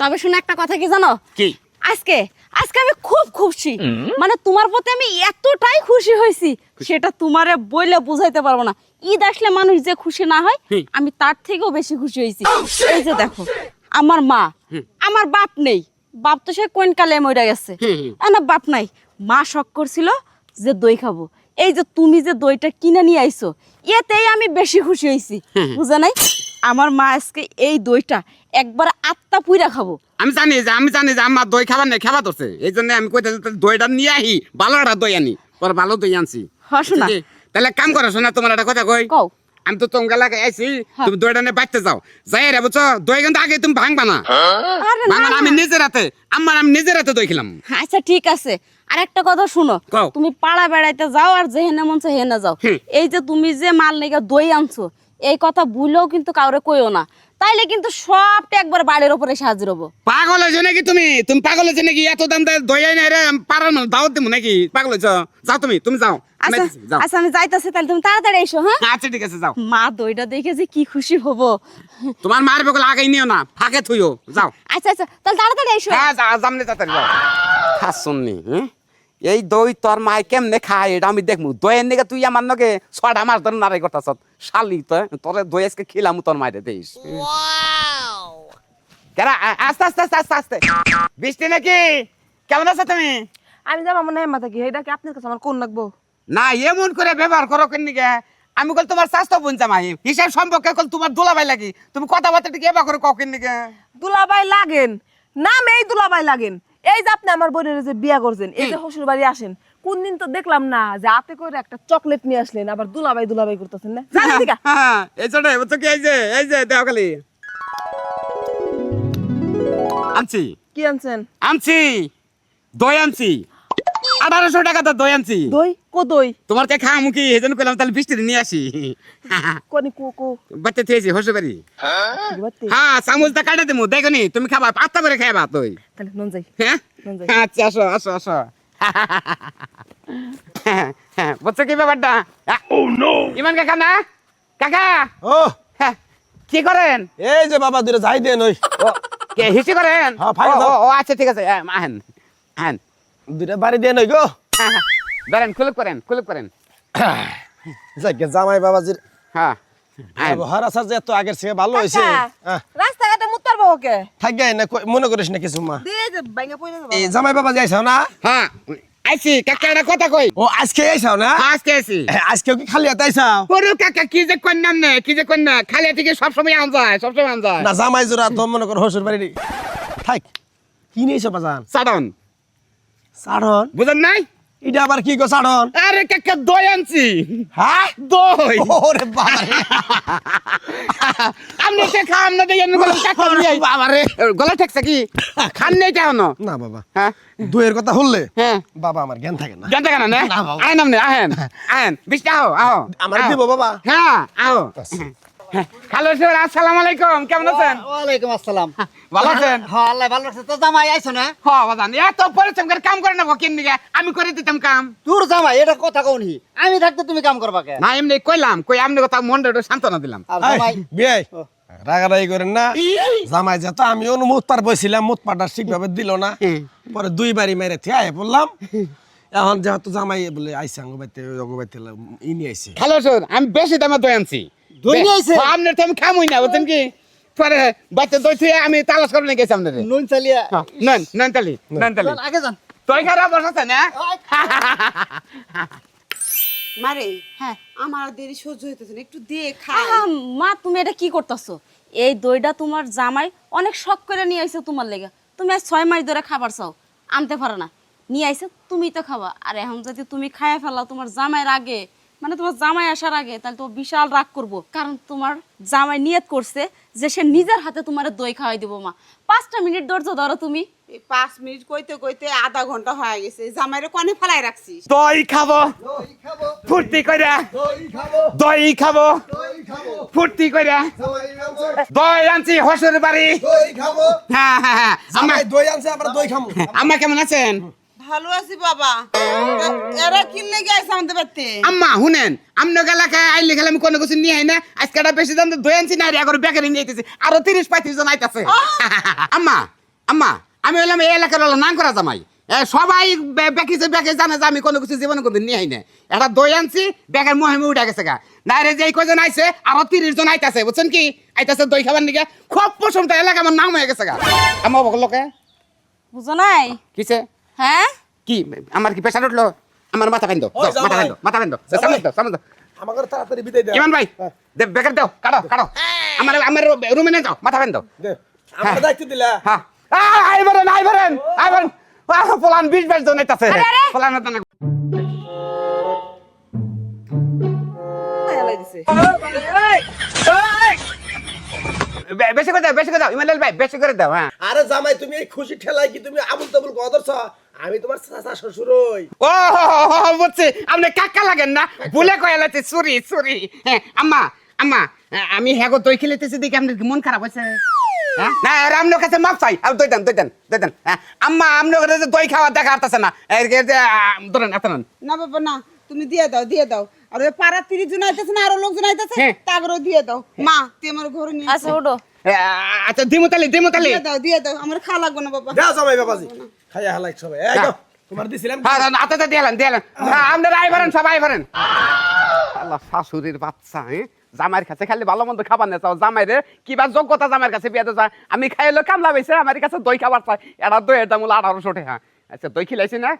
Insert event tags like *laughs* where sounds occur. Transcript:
তবে শুনে একটা কথা কি জানো? কি? আজকে আজকে আমি খুব খুশি। মানে তোমার প্রতি আমি এতটাই খুশি হয়েছি সেটা তোমারে বইলে বুঝাইতে পারব না। ঈদ আসলে মানুষ যে খুশি না হয় আমি তার থেকেও বেশি খুশি হয়েছি। এই যে দেখো আমার মা আমার বাপ নেই। বাপ তো সে কোন কালে মরে গেছে। না বাপ নাই। মা শখ করছিল যে দই খাব। এই যে তুমি যে দইটা কিনে নিয়ে আইছো এতেই আমি বেশি খুশি হয়েছি। বুঝে নাই? আমার মা আজকে এই দইটা একবার আত্মা পুইরা খাব। আমি জানি যে আমি জানি যে আমার দই খাবার নেই খাবার ধরছে। এই জন্য আমি কইতে দইটা নিয়ে আহি ভালো একটা দই আনি। পরে ভালো দই আনছি। হ্যাঁ, শোনা। তাহলে কাম করো শোনা তোমার একটা কথা কই? কও। আমি তো তোমার এলাকায় আইছি হ্যাঁ। তুমি দইটা নিয়ে বাইতে যাও। যাই রে বুঝছ? দই কিন্তু আগে তুমি ভাঙবা না। না ভাঙবা আমি নিজের হাতে আমার আমি নিজের হাতে দই খেলাম। আচ্ছা ঠিক আছে। আর একটা কথা শুনো। কও। তুমি পাড়া বেড়াইতে যাও আর যেহেনে মন চায় হেনে যাও। এই যে তুমি যে মাল নেগা দই আনছো এই কথা ভুলেও কিন্তু কাউরে কইও না। তাইলে কিন্তু সবটা একবার বাড়ির উপরে এসে হাজির হব। পাগল হয়েছো নাকি তুমি? তুমি পাগল হয়েছো নাকি? এত দাম দেয় দই আই না রে পারার মানে দাওয়াত দিব নাকি? পাগল হয়েছো? যাও তুমি তুমি যাও। আচ্ছা যাও। আচ্ছা আমি যাইতাছি তাহলে তুমি তাড়াতাড়ি এসো হ্যাঁ? আচ্ছা ঠিক আছে যাও। মা দইটা দেখে যে কি খুশি হব। তোমার মার বেগুলো আগে নিও না ফাঁকে থুইও যাও। আচ্ছা আচ্ছা তাহলে তাড়াতাড়ি এসো। হ্যাঁ যা জামনে তাড়াতাড়ি যাও। খাস শুননি হ্যাঁ? এই দই তোর মাই কেমনে খায় এটা আমি দেখমু। দইয়ের নিকে তুই আমার নকে ছটা মাস ধরে নারাই করতাছ শালি তো তোরে দই আজকে খিলামু তোর দেইস কেরা আস্তে আস্তে আস্তে আস্তে আস্তে। বৃষ্টি নাকি? কেমন আছো তুমি? আমি যাব মনে হয় মাথা কি এটা কি আপনার কাছে আমার কোন লাগবো না এমন করে ব্যবহার করো কেন নিকে? আমি কল তোমার স্বাস্থ্য বুনছাম আই হিসাব সম্পর্কে কল তোমার দোলাবাই লাগি। তুমি কথাবার্তা ঠিক এবার করে ককেন নিকে? দুলাবাই লাগেন। নাম এই দুলাবাই লাগেন। এই যে আপনি আমার বোনের যে বিয়া করছেন এই যে শ্বশুর বাড়ি আসেন কোন দিন তো দেখলাম না যে হাতে করে একটা চকলেট নিয়ে আসলেন আবার দুলাবাই দুলাবাই করতেছেন না? জানেন দিকা *laughs* হ্যাঁ এই ছোট বুঝছ কি? এই যে এই যে দেও খালি। আনছি। কি আনছেন? আনছি। দই আনছি। আঠারোশো টাকা তো দই আনছি। দই? কো দই তোমার তে খাওয়া মুখি এই জন্য কইলাম তাহলে বৃষ্টি নিয়ে আসি। কোনি কো কো। বাচ্চা থেয়েছি হসে কি বাত্তি? হ্যাঁ চামচটা কাটে দেখো নি তুমি খাবা পাত্তা করে খাইবা তুই। তাহলে নন যাই। হ্যাঁ? নন যাই। আচ্ছা আসো আসো আসো। বুঝছ কি ব্যাপারটা? ইমান কাকা না? কাকা? ও হ্যাঁ, কি করেন? এই যে বাবা দুটো যাই দেন ওই কে হিসি করেন? হ্যাঁ, ও। ও, ও আচ্ছা ঠিক আছে হ্যাঁ, আহেন আহেন। দুটো বাড়ি দেন ওই গো। হ্যাঁ, হ্যাঁ। ধরেন কুলুপ করেন কুলুপ করেন যাকে জামাই বাবাজির হ্যাঁ। ব্যবহার আসার যে এত আগের থেকে ভালো হয়েছে। কাকা, রাস্তাঘাটে মুত পারব ওকে? থাকবে না মনে করিস না কিছু মা। এই জামাই বাবা যাইছাও না? হ্যাঁ আইছি। কাকা একটা কথা কই? ও আজকে আইছাও না? আজকে আইছি। আজকে কি খালি হাতে আইছাও ওরে কাকা কি যে কন্যাম নে কি যে কন্যা। খালি থেকে সবসময় আন যায় সবসময় আন যায়। না জামাই জোড়া তো মনে কর হসুর বাড়ি থাক কি নিয়েছো বাজান? সাডন সাড়ন বুঝেন নাই? এটা আবার কি গো সাড়ন আরে কাকা দই আনছি। হ্যাঁ? দই। ওরে বাবা রে। আপনি কে খাম না দিয়ে গলা কাকা নিয়ে বাবা রে গলা ঠেকছে কি? খান নেই কেন না বাবা। হ্যাঁ? দুয়ের কথা হললে হ্যাঁ। বাবা আমার জ্ঞান থাকে না। জানতে কেন না না। আহেন আপনি আহেন। আহেন বৃষ্টি আহো আহো। আমার দিব বাবা? হ্যাঁ আহো। হ্যালো স্যার আসসালামু আলাইকুম কেমন আছেন? ওয়ালাইকুম আসসালাম। ভালো আছেন? হ্যাঁ আল্লাহ ভালো আছে। তো জামাই আইছো না? হ্যাঁ এত পরিশ্রম করে কাম করে না কিন দিকে আমি করে দিতাম কাম। তোর জামাই এটা কথা কওনি আমি থাকতে তুমি কাম করবা কে? না এমনি কইলাম কই আমনে কথা মনটা একটু সান্ত্বনা দিলাম। বিয়ে রাগারাগি করেন না। জামাই যেত আমি বইছিলাম ঠিকভাবে দিল না। পরে দুই বাড়ি মেরে থিয়াই বললাম এখন যেহেতু জামাই বলে আইসে আঙ্গবাইতে অঙ্গবাইতে ইনি আইসে হ্যালো স্যার আমি বেশি দামে দই আনছি। দই নিয়ে আইছে? আমনে তো আমি খামুই না বুঝছেন কি? পরে বাচ্চা দই থুয়ে আমি তালাশ করে নিয়ে গেছি আপনাদের। নুন চালিয়া নন নন। তালি নন তালি আগে যান। দই খারাপ বসাছে না মারে হ্যাঁ আমার দেরি সহ্য হইতেছে না একটু মা তুমি এটা কি করতেছো? এই দইটা তোমার জামাই অনেক শখ করে নিয়ে আইছো তোমার লেগে। তুমি আজ ছয় মাস ধরে খাবার চাও আনতে পারো না। নিয়ে আইছো তুমি তো খাবা। আর এখন যদি তুমি খাইয়া ফেলাও তোমার জামাইয়ের আগে মানে তোমার জামাই আসার আগে তাহলে তো বিশাল রাগ করব। কারণ তোমার জামাই নিয়ত করছে যে সে নিজের হাতে তোমার দই খাওয়াই দিব মা। পাঁচটা মিনিট ধৈর্য ধরো তুমি। এই পাঁচ মিনিট কইতে কইতে আধা ঘণ্টা হয়ে গেছে। জামাইরে কনে ফেলাই রাখছিস? দই খাব। ফুর্তি কইরা। দই খাব। ফুর্তি কইরা। দই আনছি হসুর বাড়ি। হ্যাঁ হ্যাঁ হ্যাঁ। দই আনছে আমরা দই খামু। আম্মা কেমন আছেন? ভালো আছি বাবা। এরা কিনলে গেছে আমাদের বাড়িতে? আম্মা শুনেন আমনে এলাকায় আইলে খেলে আমি কোনো কিছু নিয়ে আই না আজকে একটা বেশি দাম দই আনছি না এখন বেকারি নিয়ে আইতেছি আরও তিরিশ পঁয়ত্রিশ জন আইতাছে। *laughs* আম্মা আম্মা আমি হলাম এই এলাকার হলো নাম করা জামাই সবাই বেকিছে বেকে জানে যে আমি কোনো কিছু জীবনে কোনো নিয়ে আই না একটা দই আনছি ব্যাগের মহিমে উঠে গেছে গা। না রে যে কজন আইছে আরও তিরিশ জন আইতাছে বুঝছেন কি? আইতাছে দই খাবার নিকে খুব পছন্দ এলাকা আমার নাম হয়ে গেছে গা। আমার লোকে। বুঝো নাই? কিসে? হ্যাঁ? কি? আমার কি পেশার উঠল? আমার মাথা ওই মাথা বেন্দো মাথা জামাই। সামনে দাও সামনে দাও আমাকে তাড়াতাড়ি বিদায় দে ইমান ভাই দে বেকার দাও কাটো কাটো। আমার আমার রুমে নিয়ে যাও মাথা আমার দায়িত্ব দিলা। হ্যাঁ। আই বলেন আই বলেন আই বলেন পোলান বিশ বাইশ জন করে দাও বেশি করে দাও। ইমানুয়েল ভাই বেশি করে দাও হ্যাঁ। আরে জামাই তুমি এই খুশি ঠেলাই কি তুমি আবুল তাবুল গদরছ আমি তোমার চাচা শ্বশুর হই ও বুঝছি আপনি কাকা লাগেন না? ভুলে কয়ে লাগছে চুরি চুরি হ্যাঁ আম্মা আম্মা আমি হ্যাগো দই খেলেতেছি দেখি আপনার মন খারাপ হয়েছে। হ্যাঁ? না আর কাছে মাপ চাই। আর দই দেন দই দেন দই দেন। হ্যাঁ আম্মা আপনার কাছে দই খাওয়া দেখা আসতেছে না। ধরেন এত না বাবা না তুমি দিয়ে দাও দিয়ে দাও। আর ওই পাড়া তিরিশ জন আইতেছে না আরও লোকজন আইতেছে দিয়ে দাও। মা তুই আমার ঘরে নিয়ে আচ্ছা আচ্ছা দিমুতালি দিমুতালি দিয়ে দাও দিয়ে দাও আমার খাওয়া লাগবে না বাবা। দাও বাবাজি। খাইয়া হালাই সবাই। এই দাও, তোমার দিছিলাম হ্যাঁ দিয়ালেন দিয়ালেন আপনারা আই পারেন সবাই পারেন আল্লাহ শাশুড়ির বাচ্চা হ্যাঁ জামাইয়ের কাছে খালি ভালো মন্দ খাবার নিয়ে চাও জামাইরে কিবা যোগ্যতা জামাইয়ের কাছে আমি খাইলো কামলা পাইছে আমার কাছে দই খাবার চাই। এটা দইয়ের দাম হলো আঠারোশো টাকা। আচ্ছা দই খিলাইছি না?